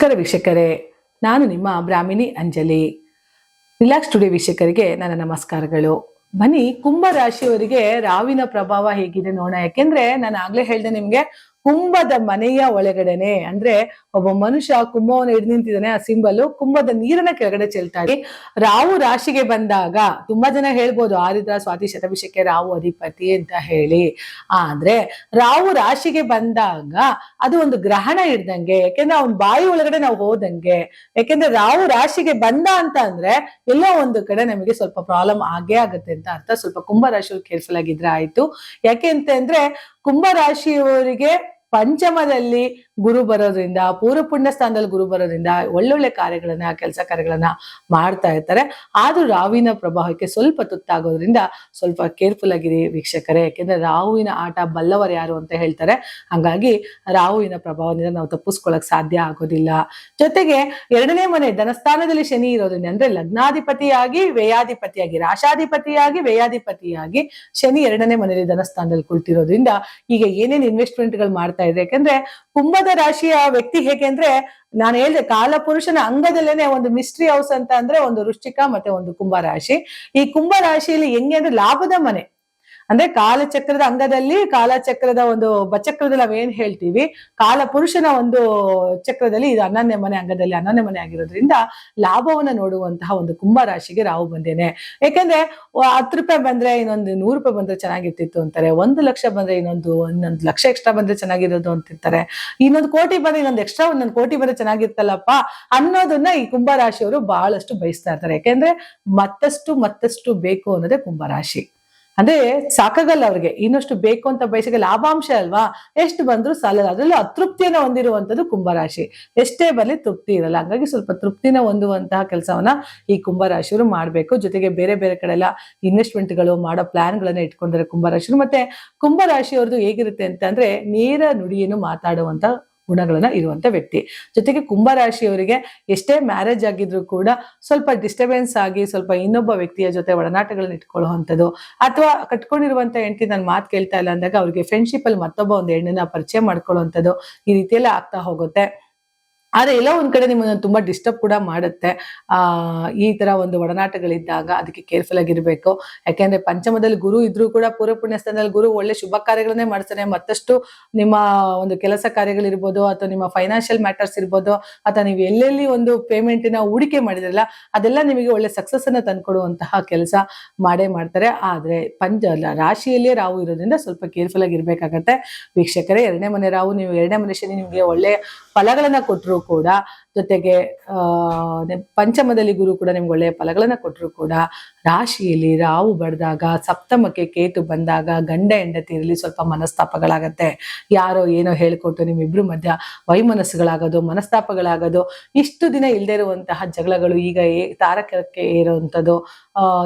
ನಮಸ್ಕಾರ ವೀಕ್ಷಕರೇ, ನಾನು ನಿಮ್ಮ ಬ್ರಾಹ್ಮಿಣಿ ಅಂಜಲಿ. ರಿಲ್ಯಾಕ್ಸ್ ಸ್ಟುಡಿಯೋ ವೀಕ್ಷಕರಿಗೆ ನನ್ನ ನಮಸ್ಕಾರಗಳು. ಬನ್ನಿ, ಕುಂಭ ರಾಶಿಯವರಿಗೆ ರಾವಿನ ಪ್ರಭಾವ ಹೇಗಿದೆ ನೋಡೋಣ. ಯಾಕೆಂದ್ರೆ ನಾನು ಆಗ್ಲೇ ಹೇಳ್ದೆ ನಿಮ್ಗೆ ಕುಂಭದ ಮನೆಯ ಒಳಗಡೆನೆ, ಅಂದ್ರೆ ಒಬ್ಬ ಮನುಷ್ಯ ಕುಂಭವನ್ನು ಹಿಡಿದು ನಿಂತಿದ್ದಾನೆ, ಆ ಸಿಂಬಲ್ ಕುಂಭದ ನೀರನ್ನ ಕೆಳಗಡೆ ಚೆಲ್ತಾ ಇದೆ. ರಾವು ರಾಶಿಗೆ ಬಂದಾಗ, ತುಂಬಾ ಜನ ಹೇಳ್ಬೋದು, ಆರಿದ್ರ, ಸ್ವಾತಿ ಶತಭಿಷಕ್ಕೆ ರಾವು ಅಧಿಪತಿ ಅಂತ ಹೇಳಿ. ಆದ್ರೆ ರಾವು ರಾಶಿಗೆ ಬಂದಾಗ ಅದು ಒಂದು ಗ್ರಹಣ ಹಿಡ್ದಂಗೆ ಯಾಕೆಂದ್ರೆ ಅವ್ನ ಬಾಯಿ ಒಳಗಡೆ ನಾವು ಹೋದಂಗೆ. ಯಾಕೆಂದ್ರೆ ರಾವು ರಾಶಿಗೆ ಬಂದ ಅಂತ ಅಂದ್ರೆ ಎಲ್ಲೋ ಒಂದು ಕಡೆ ನಮಗೆ ಸ್ವಲ್ಪ ಪ್ರಾಬ್ಲಮ್ ಆಗೇ ಆಗುತ್ತೆ ಅಂತ ಅರ್ಥ. ಸ್ವಲ್ಪ ಕುಂಭ ರಾಶಿಯವ್ರು ಕೇರ್ಫುಲ್ ಆಯ್ತು. ಯಾಕೆ ಅಂತ ಅಂದ್ರೆ ಕುಂಭ ರಾಶಿಯವರಿಗೆ ಪಂಚಮದಲ್ಲಿ ಗುರು ಬರೋದ್ರಿಂದ ಪೂರ್ವ ಪುಣ್ಯ ಸ್ಥಾನದಲ್ಲಿ ಗುರು ಬರೋದ್ರಿಂದ ಒಳ್ಳೊಳ್ಳೆ ಕಾರ್ಯಗಳನ್ನ, ಕೆಲಸ ಕಾರ್ಯಗಳನ್ನ ಮಾಡ್ತಾ ಇರ್ತಾರೆ. ಆದ್ರೂ ರಾವಿನ ಪ್ರಭಾವಕ್ಕೆ ಸ್ವಲ್ಪ ತುತ್ತಾಗೋದ್ರಿಂದ ಸ್ವಲ್ಪ ಕೇರ್ಫುಲ್ ಆಗಿರಿ ವೀಕ್ಷಕರೇ. ಯಾಕೆಂದ್ರೆ ರಾಹುವಿನ ಆಟ ಬಲ್ಲವರು ಯಾರು ಅಂತ ಹೇಳ್ತಾರೆ. ಹಂಗಾಗಿ ರಾಹುವಿನ ಪ್ರಭಾವದಿಂದ ನಾವು ತಪ್ಪಿಸ್ಕೊಳಕ್ ಸಾಧ್ಯ ಆಗೋದಿಲ್ಲ. ಜೊತೆಗೆ ಎರಡನೇ ಮನೆ ಧನಸ್ಥಾನದಲ್ಲಿ ಶನಿ ಇರೋದ್ರಿಂದ, ಅಂದ್ರೆ ಲಗ್ನಾಧಿಪತಿಯಾಗಿ, ವ್ಯಯಾಧಿಪತಿಯಾಗಿ, ರಾಶಾಧಿಪತಿಯಾಗಿ, ವ್ಯಯಾಧಿಪತಿಯಾಗಿ ಶನಿ ಎರಡನೇ ಮನೆಯಲ್ಲಿ ಧನಸ್ಥಾನದಲ್ಲಿ ಕುಳಿತಿರೋದ್ರಿಂದ ಈಗ ಏನೇನು ಇನ್ವೆಸ್ಟ್ಮೆಂಟ್ಗಳು ಮಾಡ್ತಾ ಇದೆ ಯಾಕಂದ್ರೆ ಕುಂಭದ ರಾಶಿಯ ವ್ಯಕ್ತಿ ಹೇಗೆ ಅಂದ್ರೆ ನಾನು ಹೇಳಿದೆ ಕಾಲ ಪುರುಷನ ಅಂಗದಲ್ಲೇನೆ ಒಂದು ಮಿಸ್ಟ್ರಿ ಹೌಸ್ ಅಂತ ಅಂದ್ರೆ ಒಂದು ವೃಶ್ಚಿಕ ಮತ್ತೆ ಒಂದು ಕುಂಭ ರಾಶಿ. ಈ ಕುಂಭ ರಾಶಿಯಲ್ಲಿ ಹೆಂಗೆ ಅಂದ್ರೆ ಲಾಭದ ಮನೆ. ಅಂದ್ರೆ ಕಾಲಚಕ್ರದ ಅಂಗದಲ್ಲಿ ಕಾಲಚಕ್ರದ ಒಂದು ಬಚಕ್ರದಲ್ಲಿ ನಾವೇನ್ ಹೇಳ್ತೀವಿ? ಕಾಲ ಪುರುಷನ ಒಂದು ಚಕ್ರದಲ್ಲಿ ಇದು ಹನ್ನೊಂದನೇ ಮನೆ ಅಂಗದಲ್ಲಿ ಹನ್ನೊಂದನೇ ಮನೆ ಆಗಿರೋದ್ರಿಂದ ಲಾಭವನ್ನ ನೋಡುವಂತಹ ಒಂದು ಕುಂಭ ರಾಶಿಗೆ ರಾಹು ಬಂದೇನೆ. ಯಾಕಂದ್ರೆ ಹತ್ತು ರೂಪಾಯಿ ಬಂದ್ರೆ ಇನ್ನೊಂದು ನೂರು ರೂಪಾಯಿ ಬಂದ್ರೆ ಚೆನ್ನಾಗಿರ್ತಿತ್ತು ಅಂತಾರೆ. ಒಂದು ಲಕ್ಷ ಬಂದ್ರೆ ಇನ್ನೊಂದು ಇನ್ನೊಂದು ಲಕ್ಷ ಎಕ್ಸ್ಟ್ರಾ ಬಂದ್ರೆ ಚೆನ್ನಾಗಿರೋದು ಅಂತಿರ್ತಾರೆ. ಇನ್ನೊಂದು ಕೋಟಿ ಬಂದ್ರೆ ಇನ್ನೊಂದು ಎಕ್ಸ್ಟ್ರಾ ಒಂದೊಂದು ಕೋಟಿ ಬಂದ್ರೆ ಚೆನ್ನಾಗಿರ್ತಲ್ಲಪ್ಪ ಅನ್ನೋದನ್ನ ಈ ಕುಂಭ ರಾಶಿಯವರು ಬಹಳಷ್ಟು ಬಯಸ್ತಾ ಇರ್ತಾರೆ. ಯಾಕೆಂದ್ರೆ ಮತ್ತಷ್ಟು ಮತ್ತಷ್ಟು ಬೇಕು ಅನ್ನೋದೇ ಕುಂಭ ರಾಶಿ ಅಂದ್ರೆ ಸಾಕಾಗಲ್ಲ ಅವ್ರಿಗೆ. ಇನ್ನಷ್ಟು ಬೇಕು ಅಂತ ಬಯಸಿಗೆ ಲಾಭಾಂಶ ಅಲ್ವಾ? ಎಷ್ಟು ಬಂದ್ರು ಸಾಲಲ್ಲ. ಅದರಲ್ಲೂ ಅತೃಪ್ತಿಯನ್ನ ಹೊಂದಿರುವಂತದ್ದು ಕುಂಭರಾಶಿ. ಎಷ್ಟೇ ಬರಲಿ ತೃಪ್ತಿ ಇರಲ್ಲ. ಹಂಗಾಗಿ ಸ್ವಲ್ಪ ತೃಪ್ತಿನ ಹೊಂದುವಂತಹ ಕೆಲಸವನ್ನ ಈ ಕುಂಭರಾಶಿಯವರು ಮಾಡ್ಬೇಕು. ಜೊತೆಗೆ ಬೇರೆ ಬೇರೆ ಕಡೆ ಎಲ್ಲ ಇನ್ವೆಸ್ಟ್ಮೆಂಟ್ಗಳು ಮಾಡೋ ಪ್ಲಾನ್ಗಳನ್ನ ಇಟ್ಕೊಂಡಿದ್ದಾರೆ ಕುಂಭರಾಶಿಯವರು. ಮತ್ತೆ ಕುಂಭರಾಶಿಯವ್ರದ್ದು ಹೇಗಿರುತ್ತೆ ಅಂತ ಅಂದ್ರೆ ನೇರ ನುಡಿಯನ್ನು ಮಾತಾಡುವಂತ ಗುಣಗಳನ್ನ ಇರುವಂತ ವ್ಯಕ್ತಿ. ಜೊತೆಗೆ ಕುಂಭರಾಶಿಯವರಿಗೆ ಎಷ್ಟೇ ಮ್ಯಾರೇಜ್ ಆಗಿದ್ರು ಕೂಡ ಸ್ವಲ್ಪ ಡಿಸ್ಟರ್ಬೆನ್ಸ್ ಆಗಿ ಸ್ವಲ್ಪ ಇನ್ನೊಬ್ಬ ವ್ಯಕ್ತಿಯ ಜೊತೆ ಒಡನಾಟಗಳನ್ನ ಇಟ್ಕೊಳ್ಳುವಂಥದ್ದು ಅಥವಾ ಕಟ್ಕೊಂಡಿರುವಂತ ಹೆಂಡತಿ ನನ್ನ ಮಾತು ಕೇಳ್ತಾ ಇಲ್ಲ ಅಂದಾಗ ಅವ್ರಿಗೆ ಫ್ರೆಂಡ್ಶಿಪ್ ಅಲ್ಲಿ ಮತ್ತೊಬ್ಬ ಒಂದು ಹೆಣ್ಣನ್ನ ಪರಿಚಯ ಮಾಡ್ಕೊಳ್ಳುವಂಥದ್ದು ಈ ರೀತಿಯೆಲ್ಲ ಆಗ್ತಾ ಹೋಗುತ್ತೆ. ಆದ್ರೆ ಎಲ್ಲೋ ಒಂದ್ ಕಡೆ ನಿಮ್ಮನ್ನು ತುಂಬಾ ಡಿಸ್ಟರ್ಬ್ ಕೂಡ ಮಾಡುತ್ತೆ. ಆ, ಈ ತರ ಒಂದು ಒಡನಾಟಗಳಿದ್ದಾಗ ಅದಕ್ಕೆ ಕೇರ್ಫುಲ್ ಆಗಿರ್ಬೇಕು. ಯಾಕೆಂದ್ರೆ ಪಂಚಮದಲ್ಲಿ ಗುರು ಇದ್ರೂ ಕೂಡ ಪೂರ್ವ ಪುಣ್ಯ ಸ್ಥಾನದಲ್ಲಿ ಗುರು ಒಳ್ಳೆ ಶುಭ ಕಾರ್ಯಗಳನ್ನೇ ಮಾಡ್ತಾನೆ ಮತ್ತಷ್ಟು ನಿಮ್ಮ ಒಂದು ಕೆಲಸ ಕಾರ್ಯಗಳಿರ್ಬೋದು ಅಥವಾ ನಿಮ್ಮ ಫೈನಾನ್ಷಿಯಲ್ ಮ್ಯಾಟರ್ಸ್ ಇರ್ಬೋದು ಅಥವಾ ನೀವು ಎಲ್ಲೆಲ್ಲಿ ಒಂದು ಪೇಮೆಂಟಿನ ಹೂಡಿಕೆ ಮಾಡಿದ್ರಲ್ಲ, ಅದೆಲ್ಲ ನಿಮಗೆ ಒಳ್ಳೆ ಸಕ್ಸಸ್ ಅನ್ನ ತಂದ್ಕೊಡುವಂತಹ ಕೆಲಸ ಮಾಡೇ ಮಾಡ್ತಾರೆ. ಆದ್ರೆ ಪಂಚ ರಾಶಿಯಲ್ಲೇ ರಾಹು ಇರೋದ್ರಿಂದ ಸ್ವಲ್ಪ ಕೇರ್ಫುಲ್ ಆಗಿರ್ಬೇಕಾಗತ್ತೆ. ವೀಕ್ಷಕರೇ, ಎರಡನೇ ಮನೆ ರಾವು ನೀವು ಎರಡನೇ ಮನೆ ಶನಿ ನಿಮಗೆ ಒಳ್ಳೆ ಫಲಗಳನ್ನ ಕೊಟ್ಟರು ಕೂಡ, ಜೊತೆಗೆ ಪಂಚಮದಲ್ಲಿ ಗುರು ಕೂಡ ನಿಮ್ಗೆ ಒಳ್ಳೆಯ ಫಲಗಳನ್ನ ಕೊಟ್ಟರು ಕೂಡ, ರಾಶಿಯಲ್ಲಿ ರಾವು ಬಡ್ದಾಗ ಸಪ್ತಮಕ್ಕೆ ಕೇತು ಬಂದಾಗ, ಗಂಡ ಹೆಂಡತಿ ಇರಲಿ ಸ್ವಲ್ಪ ಮನಸ್ತಾಪಗಳಾಗತ್ತೆ. ಯಾರೋ ಏನೋ ಹೇಳ್ಕೊಟ್ಟು ನಿಮ್ಮಿಬ್ರು ಮಧ್ಯ ವೈಮನಸ್ಸುಗಳಾಗೋದು, ಮನಸ್ತಾಪಗಳಾಗೋದು, ಇಷ್ಟು ದಿನ ಇಲ್ಲದೆ ಇರುವಂತಹ ಜಗಳಗಳು ಈಗ ಏ- ತಾರಕಕ್ಕೆ ಏರುವಂಥದ್ದು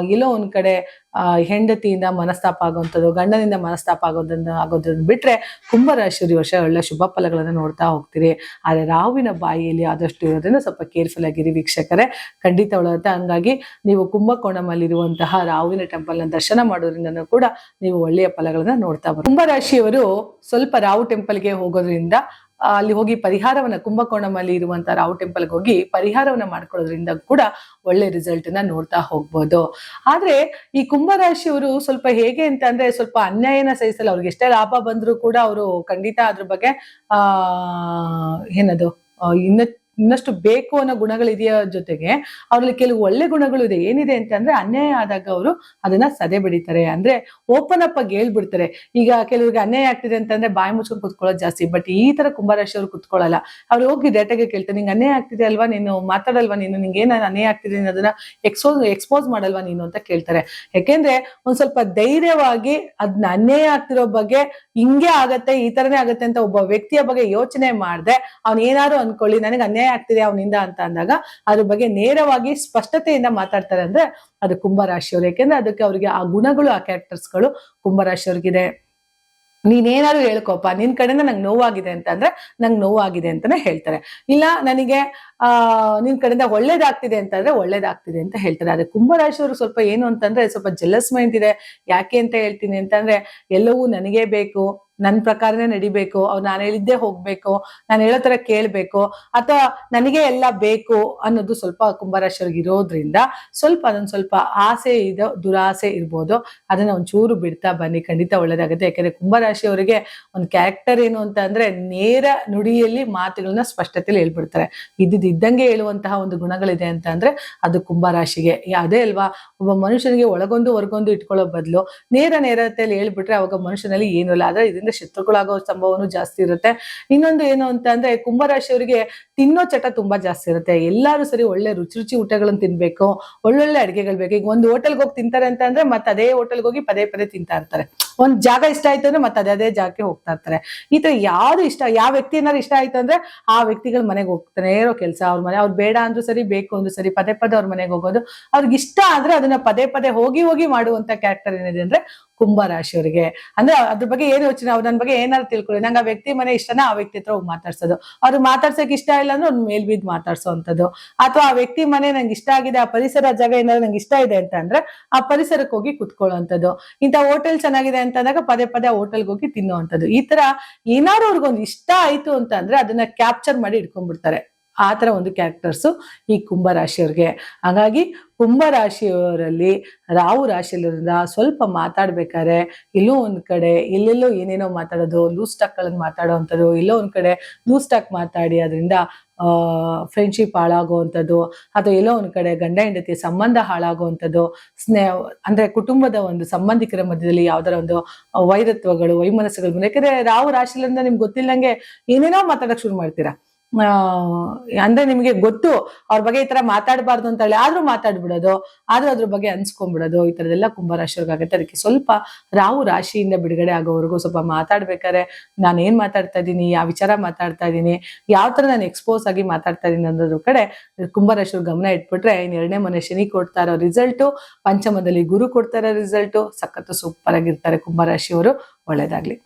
ಎಲ್ಲೋ ಒಂದ್ ಕಡೆ ಹೆಂಡತಿಯಿಂದ ಮನಸ್ತಾಪ ಆಗುವಂಥದ್ದು, ಗಂಡನಿಂದ ಮನಸ್ತಾಪ ಆಗೋದನ್ನ ಆಗೋದನ್ನ ಬಿಟ್ರೆ ಕುಂಭರಾಶಿಯವರು ಈ ವರ್ಷ ಒಳ್ಳೆ ಶುಭ ಫಲಗಳನ್ನು ನೋಡ್ತಾ ಹೋಗ್ತೀರಿ. ಆದ್ರೆ ರಾಹುವಿನ ಬಾಯಿಯಲ್ಲಿ ಆದಷ್ಟು ಇರೋದನ್ನು ಸ್ವಲ್ಪ ಕೇರ್ಫುಲ್ ಆಗಿರಿ ವೀಕ್ಷಕರೇ. ಖಂಡಿತ ಒಳಗುತ್ತೆ ಹಂಗಾಗಿ ನೀವು ಕುಂಭಕೋಣಮಲ್ಲಿರುವಂತಹ ರಾಹುವಿನ ಟೆಂಪಲ್ನ ದರ್ಶನ ಮಾಡೋದ್ರಿಂದ ಕೂಡ ನೀವು ಒಳ್ಳೆಯ ಫಲಗಳನ್ನ ನೋಡ್ತಾ ಬರ್ತೀವಿ ಕುಂಭರಾಶಿಯವರು ಸ್ವಲ್ಪ ರಾಹು ಟೆಂಪಲ್ಗೆ ಹೋಗೋದ್ರಿಂದ ಅಲ್ಲಿ ಹೋಗಿ ಪರಿಹಾರವನ್ನ ಕುಂಭಕೋಣಮಲ್ಲಿ ಇರುವಂತಹ ರಾವ್ ಟೆಂಪಲ್ಗೆ ಹೋಗಿ ಪರಿಹಾರವನ್ನ ಮಾಡ್ಕೊಳ್ಳೋದ್ರಿಂದ ಕೂಡ ಒಳ್ಳೆ ರಿಸಲ್ಟ್ನ ನೋಡ್ತಾ ಹೋಗ್ಬೋದು. ಆದ್ರೆ ಈ ಕುಂಭರಾಶಿಯವರು ಸ್ವಲ್ಪ ಹೇಗೆ ಅಂತ ಅಂದ್ರೆ ಸ್ವಲ್ಪ ಅನ್ಯಾಯನ ಸಹಿಸಲ್ಲ. ಅವ್ರಿಗೆ ಎಷ್ಟೇ ಲಾಭ ಬಂದ್ರೂ ಕೂಡ ಅವರು ಖಂಡಿತ ಅದ್ರ ಬಗ್ಗೆ, ಆ, ಏನದು ಇನ್ನ ಇನ್ನಷ್ಟು ಬೇಕು ಅನ್ನೋ ಗುಣಗಳಿದೆಯ ಜೊತೆಗೆ ಅವ್ರಲ್ಲಿ ಕೆಲವು ಒಳ್ಳೆ ಗುಣಗಳು ಇದೆ. ಏನಿದೆ ಅಂತಂದ್ರೆ ಅನ್ಯಾಯ ಆದಾಗ ಅವರು ಅದನ್ನ ಸದೆ ಬಿಡಿತಾರೆ. ಅಂದ್ರೆ ಓಪನ್ ಅಪ್ ಆಗಿ ಹೇಳ್ಬಿಡ್ತಾರೆ. ಈಗ ಕೆಲವರಿಗೆ ಅನ್ಯಾಯ ಆಗ್ತಿದೆ ಅಂತಂದ್ರೆ ಬಾಯಿ ಮುಚ್ಕೊಂಡು ಕುತ್ಕೊಳ್ಳೋದು ಜಾಸ್ತಿ. ಬಟ್ ಈ ತರ ಕುಂಭರಾಶಿ ಅವ್ರು ಕುತ್ಕೊಳ್ಳಲ್ಲ. ಅವ್ರು ಹೋಗಿ ಡೇಟಾಗೆ ಕೇಳ್ತಾರೆ, ನಿಂಗೆ ಅನ್ಯಾಯ ಆಗ್ತಿದೆ ಅಲ್ವಾ ನೀನು? ಮಾತಾಡಲ್ವಾ ನೀನು? ನಿಂಗೆ ಏನ ಅನ್ಯಾಯ ಆಗ್ತಿದೆ ನೀನು ಅದನ್ನ ಎಕ್ಸ್ಪೋಸ್ ಎಕ್ಸ್ಪೋಸ್ ಮಾಡಲ್ವಾ ನೀನು? ಅಂತ ಕೇಳ್ತಾರೆ. ಯಾಕೆಂದ್ರೆ ಒಂದ್ ಸ್ವಲ್ಪ ಧೈರ್ಯವಾಗಿ ಅದನ್ನ ಅನ್ಯಾಯ ಆಗ್ತಿರೋ ಬಗ್ಗೆ ಹಿಂಗೆ ಆಗತ್ತೆ, ಈ ತರನೇ ಆಗತ್ತೆ ಅಂತ ಒಬ್ಬ ವ್ಯಕ್ತಿಯ ಬಗ್ಗೆ ಯೋಚನೆ ಮಾಡದೆ, ಅವ್ನ ಏನಾದ್ರು ಅನ್ಕೊಳ್ಳಿ, ನನಗೆ ಅನ್ಯಾಯ ಆಗ್ತಿದೆ ಅವನಿಂದ ಅಂತ ಅಂದಾಗ ಅದ್ರ ಬಗ್ಗೆ ನೇರವಾಗಿ ಸ್ಪಷ್ಟತೆಯಿಂದ ಮಾತಾಡ್ತಾರೆ ಅಂದ್ರೆ ಅದು ಕುಂಭರಾಶಿಯವರು. ಯಾಕೆಂದ್ರೆ ಅದಕ್ಕೆ ಅವ್ರಿಗೆ ಆ ಗುಣಗಳು, ಆ ಕ್ಯಾರೆಕ್ಟರ್ಸ್ಗಳು ಕುಂಭರಾಶಿಯವ್ರಿಗಿದೆ. ನೀನೇನಾದ್ರು ಹೇಳ್ಕೊಪ್ಪ, ನಿನ್ ಕಡೆಯಿಂದ ನಂಗೆ ನೋವಾಗಿದೆ ಅಂತ ಅಂದ್ರೆ ನಂಗೆ ನೋವಾಗಿದೆ ಅಂತಾನೆ ಹೇಳ್ತಾರೆ. ಇಲ್ಲ, ನನಗೆ, ಆ, ನಿನ್ ಕಡೆಯಿಂದ ಒಳ್ಳೇದಾಗ್ತಿದೆ ಅಂತಂದ್ರೆ ಒಳ್ಳೇದಾಗ್ತಿದೆ ಅಂತ ಹೇಳ್ತಾರೆ. ಅದೇ ಕುಂಭರಾಶಿಯವರು ಸ್ವಲ್ಪ ಏನು ಅಂತಂದ್ರೆ ಸ್ವಲ್ಪ ಜೆಲಸ್ ಮೈಂಡ್ ಇದೆ. ಯಾಕೆ ಅಂತ ಹೇಳ್ತೀನಿ ಅಂತಂದ್ರೆ ಎಲ್ಲವೂ ನನಗೇ ಬೇಕು. ನನ್ನ ಪ್ರಕಾರನೇ ನಡಿಬೇಕು, ಅವ್ರು ನಾನು ಹೇಳಿದ್ದೇ ಹೋಗ್ಬೇಕು, ನಾನು ಹೇಳೋ ತರ ಕೇಳ್ಬೇಕು, ಅಥವಾ ನನಗೆ ಎಲ್ಲ ಬೇಕು ಅನ್ನೋದು ಸ್ವಲ್ಪ ಕುಂಭರಾಶಿಯವ್ರಿಗೆ ಇರೋದ್ರಿಂದ ಸ್ವಲ್ಪ ಅದೊಂದು ಸ್ವಲ್ಪ ಆಸೆ ಇದೆ ದುರಾಸೆ ಇರ್ಬೋದು. ಅದನ್ನ ಒಂಚೂರು ಬಿಡ್ತಾ ಬನ್ನಿ. ಖಂಡಿತ ಒಳ್ಳೇದಾಗುತ್ತೆ. ಯಾಕಂದ್ರೆ ಕುಂಭರಾಶಿಯವರಿಗೆ ಒಂದು ಕ್ಯಾರೆಕ್ಟರ್ ಏನು ಅಂತ ಅಂದ್ರೆ ನೇರ ನುಡಿಯಲ್ಲಿ ಮಾತುಗಳನ್ನ ಸ್ಪಷ್ಟತೆಯಲ್ಲಿ ಹೇಳ್ಬಿಡ್ತಾರೆ. ಇದ್ದಿದ್ದು ಇದ್ದಂಗೆ ಹೇಳುವಂತಹ ಒಂದು ಗುಣಗಳಿದೆ ಅಂತ ಅಂದ್ರೆ ಅದು ಕುಂಭರಾಶಿಗೆ ಅದೇ ಅಲ್ವಾ, ಒಬ್ಬ ಮನುಷ್ಯನಿಗೆ ಒಳಗೊಂದು ಹೊರಗೊಂದು ಇಟ್ಕೊಳ್ಳೋ ಬದಲು ನೇರ ನೇರತೆಯಲ್ಲಿ ಹೇಳ್ಬಿಟ್ರೆ ಅವಾಗ ಮನುಷ್ಯನಲ್ಲಿ ಏನೂ ಇಲ್ಲ. ಆದ್ರೆ ಇದರಿಂದ ಶತ್ರುಗಳಾಗೋ ಸಂಭವನೂ ಜಾಸ್ತಿ ಇರುತ್ತೆ. ಇನ್ನೊಂದು ಏನು ಅಂತ ಅಂದ್ರೆ ಕುಂಭರಾಶಿಯವರಿಗೆ ತಿನ್ನೋ ಚಟ ತುಂಬಾ ಜಾಸ್ತಿ ಇರುತ್ತೆ. ಎಲ್ಲರೂ ಸರಿ ಒಳ್ಳೆ ರುಚಿ ರುಚಿ ಊಟಗಳನ್ನು ತಿನ್ಬೇಕು, ಒಳ್ಳೊಳ್ಳೆ ಅಡಿಗೆಗಳು ಬೇಕು. ಈಗ ಒಂದು ಹೋಟೆಲ್ಗೆ ಹೋಗಿ ತಿಂತಾರೆ ಅಂತ ಅಂದ್ರೆ ಮತ್ತೆ ಅದೇ ಹೋಟೆಲ್ಗೆ ಹೋಗಿ ಪದೇ ಪದೇ ತಿಂತಾ ಇರ್ತಾರೆ. ಒಂದ್ ಜಾಗ ಇಷ್ಟ ಆಯ್ತು ಅಂದ್ರೆ ಮತ್ತೆ ಅದೇ ಜಾಗಕ್ಕೆ ಹೋಗ್ತಾ ಇರ್ತಾರೆ. ಈ ತರ ಯಾವ್ದು ಇಷ್ಟ, ಯಾವ ವ್ಯಕ್ತಿ ಏನಾದ್ರು ಇಷ್ಟ ಆಯ್ತು ಅಂದ್ರೆ ಆ ವ್ಯಕ್ತಿಗಳ ಮನೆಗೆ ಹೋಗ್ತಾನೆ, ಇರೋ ಕೆಲಸ ಅವ್ರ ಮನೆ, ಅವ್ರು ಬೇಡ ಅಂದ್ರೂ ಸರಿ, ಬೇಕು ಅಂದ್ರೂ ಸರಿ, ಪದೇ ಪದೇ ಅವ್ರ ಮನೆಗೆ ಹೋಗೋದು. ಅವ್ರಿಗೆ ಇಷ್ಟ ಆದ್ರೆ ಅದನ್ನ ಪದೇ ಪದೇ ಹೋಗಿ ಹೋಗಿ ಮಾಡುವಂತ ಕ್ಯಾರೆಕ್ಟರ್ ಏನಿದೆ ಅಂದ್ರೆ ಕುಂಭ ರಾಶಿಯವರಿಗೆ. ಅಂದ್ರೆ ಅದ್ರ ಬಗ್ಗೆ ಏನು ಯೋಚನೆ, ಅವ್ರು ನನ್ನ ಬಗ್ಗೆ ಏನಾದ್ರು ತಿಳ್ಕೊಳ್ಳಿ. ನಂಗೆ ಆ ವ್ಯಕ್ತಿ ಮನೆ ಇಷ್ಟನ ಆ ವ್ಯಕ್ತಿ ಹತ್ರ ಹೋಗಿ ಮಾತಾಡ್ಸೋದು. ಅವ್ರು ಮಾತಾಡ್ಸಕ್ ಇಷ್ಟ ಇಲ್ಲ ಅಂದ್ರೆ ಅವ್ನು ಮೇಲ್ ಮಾತಾಡ್ಸೋ ಅಂತದ್ದು ಅಥವಾ ಆ ವ್ಯಕ್ತಿ ಮನೆ ನಂಗೆ ಇಷ್ಟ ಆಗಿದೆ, ಆ ಪರಿಸರ ಜಾಗ ಏನಾದ್ರು ನಂಗೆ ಇಷ್ಟ ಇದೆ ಅಂತ ಅಂದ್ರೆ ಆ ಪರಿಸರಕ್ಕೆ ಹೋಗಿ ಕುತ್ಕೊಳ್ಳೋಂಥದ್ದು ಇಂಥ ಹೋಟೆಲ್ ಚೆನ್ನಾಗಿದೆ ಅಂತ ಅಂದಾಗ ಪದೇ ಪದೇ ಹೋಟೆಲ್ಗೆ ಹೋಗಿ ತಿನ್ನುವಂಥದ್ದು. ಈ ತರ ಏನಾದ್ರು ಅವ್ರಿಗೊಂದು ಇಷ್ಟ ಆಯ್ತು ಅಂತ ಅಂದ್ರೆ ಅದನ್ನ ಕ್ಯಾಪ್ಚರ್ ಮಾಡಿ ಇಟ್ಕೊಂಡ್ಬಿಡ್ತಾರೆ. ಆ ಥರ ಒಂದು ಕ್ಯಾರೆಕ್ಟರ್ಸು ಈ ಕುಂಭ ರಾಶಿಯವ್ರಿಗೆ. ಹಾಗಾಗಿ ಕುಂಭ ರಾಶಿಯವರಲ್ಲಿ ರಾಹು ರಾಶಿಯಲ್ಲಿರೋದ್ರಿಂದ ಸ್ವಲ್ಪ ಮಾತಾಡ್ಬೇಕಾದ್ರೆ ಇಲ್ಲೋ ಒಂದು ಕಡೆ ಇಲ್ಲೆಲ್ಲೋ ಏನೇನೋ ಮಾತಾಡೋದು ಲೂಸ್ ಟಾಕ್ಗಳನ್ನು ಮಾತಾಡೋ ಅಂಥದ್ದು ಇಲ್ಲೋ ಒಂದ್ ಕಡೆ ಲೂಸ್ ಟಾಕ್ ಮಾತಾಡಿ ಅದರಿಂದ ಫ್ರೆಂಡ್ಶಿಪ್ ಹಾಳಾಗುವಂಥದ್ದು, ಅಥವಾ ಎಲ್ಲೋ ಒಂದು ಕಡೆ ಗಂಡ ಹೆಂಡತಿ ಸಂಬಂಧ ಹಾಳಾಗುವಂಥದ್ದು ಸ್ನೇಹ ಅಂದ್ರೆ ಕುಟುಂಬದ ಒಂದು ಸಂಬಂಧಿಕರ ಮಧ್ಯದಲ್ಲಿ ಯಾವ್ದಾರ ಒಂದು ವೈರತ್ವಗಳು, ವೈಮನಸ್ಸುಗಳು ಯಾಕಂದರೆ ರಾಹು ರಾಶಿಲಿಂದ ನಿಮ್ಗೆ ಗೊತ್ತಿಲ್ಲಂಗೆ ಏನೇನೋ ಮಾತಾಡಕ್ ಶುರು ಮಾಡ್ತೀರಾ. ಅಂದ್ರೆ ನಿಮ್ಗೆ ಗೊತ್ತು ಅವ್ರ ಬಗ್ಗೆ ಈ ತರ ಮಾತಾಡಬಾರ್ದು ಅಂತ ಹೇಳಿ ಆದ್ರೂ ಮಾತಾಡ್ಬಿಡೋದು, ಆದ್ರೂ ಅದ್ರ ಬಗ್ಗೆ ಅನ್ಸ್ಕೊಂಡ್ಬಿಡೋದು, ಈ ತರದೆಲ್ಲ ಕುಂಭರಾಶಿಯವ್ರಿಗಾಗತ್ತೆ. ಅದಕ್ಕೆ ಸ್ವಲ್ಪ ರಾಹು ರಾಶಿಯಿಂದ ಬಿಡುಗಡೆ ಆಗೋವರೆಗೂ ಸ್ವಲ್ಪ ಮಾತಾಡ್ಬೇಕಾದ್ರೆ ನಾನು ಏನ್ ಮಾತಾಡ್ತಾ ಇದ್ದೀನಿ ಯಾವ ವಿಚಾರ ಮಾತಾಡ್ತಾ ಇದ್ದೀನಿ ಯಾವ ತರ ನಾನು ಎಕ್ಸ್ಪೋಸ್ ಆಗಿ ಮಾತಾಡ್ತಾ ಇದ್ದೀನಿ ಅನ್ನೋದ್ರ ಕಡೆ ಕುಂಭರಾಶಿಯವ್ರ ಗಮನ ಇಟ್ಬಿಟ್ರೆ ಇನ್ ಎರಡನೇ ಮನೆ ಶನಿ ಕೊಡ್ತಾ ಇರೋ ರಿಸಲ್ಟು ಪಂಚಮದಲ್ಲಿ ಗುರು ಕೊಡ್ತಾ ಇರೋ ರಿಸಲ್ಟು ಸಖತ್ತು ಸೂಪರ್ ಆಗಿರ್ತಾರೆ ಕುಂಭರಾಶಿಯವರು, ಒಳ್ಳೇದಾಗ್ಲಿ.